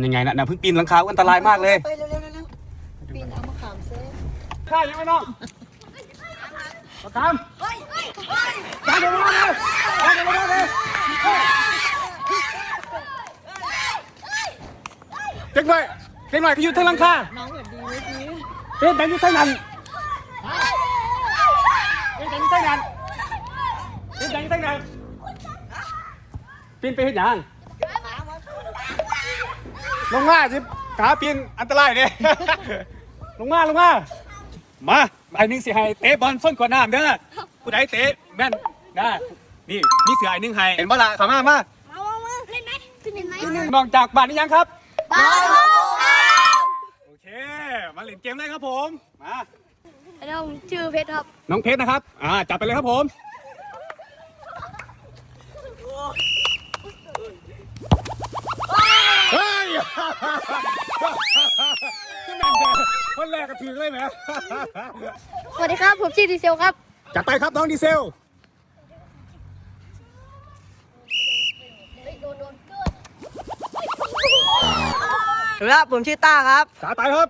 ำยังไงนะนะเพิ่งปีนหลังคาอันตรายมากเลยไปเร็วๆเร็วๆปีนเอามะขามเซ่ข้ายังไม่น้องประคำตามเดี๋ยวมาเลยตามเดี๋ยวมาเลยเด็กหน่อยเด็กหน่อยที่อยู่ทางหลังคาน้องเหมือนดีเมื่อกี้เป็นแต่อยู่ทางนั้นเป็นแต่อยู่ทางนั้นเป็นแต่อยู่ทางนั้นปีนไปเห็นยัง ลงมาสิขาปีนอันตรายเนี่ยลงมาลงมามาไอ้หนึ่งสิให้เตะบอลส้นขวดน้ำเด้อผู้ใดเตะแม่นนะนี่มีเสือไอ้หนึ่งให้เห็นบ่ล่ะขามามาเอามาเล่นไหมขึ้นเล่นไหมน้องจากบ้านนี้ยังครับบ้าครับโอเคมาเล่นเกมเลยครับผมมาแล้วผมชื่อเพชรครับ น้องเพชรนะครับ อ่าจับไปเลยครับผม คนแรกก็ถือเลยไหมสวัสดีครับ ผมชื่อดีเซลครับ จัดไปครับน้องดีเซล ครับผมชื่อต้าครับ จัดไปครับ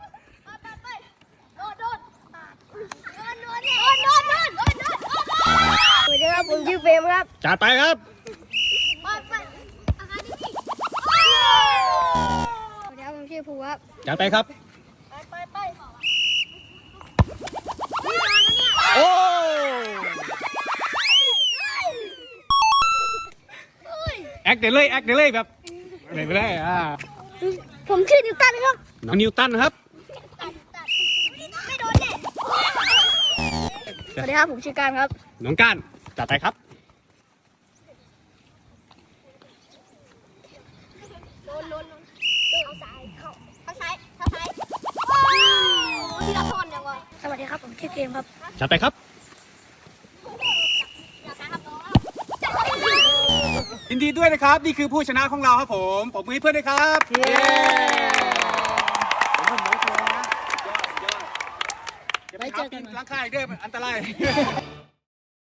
สวัสดีครับ ผมชื่อเฟรมครับ จัดไปครับ สวัสดีครับผมชื่อภูครับ จัดไปครับ แอคเดี๋ยวเลยแอคเดี๋ยวเลยแบบเลยไปเลยอ่าผมชื่อนิวตันครับน้องนิวตันนะครับไม่โดนเลยสวัสดีครับผมชื่อการครับ น้องก้านจัดไปครับโดนโดนโดนเอาซ้ายเข้าเข้าซ้ายเข้าซ้ายโอ้ที่เราโทนจังวะสวัสดีครับผมชื่อเกมครับจัดไปครับ ยินดีด้วยนะครับ นี่คือผู้ชนะของเราครับผมผมมือให้เพื่อนด้วยครับเย้ไว้เจอกันหลังค่ายด้วยมันอันตราย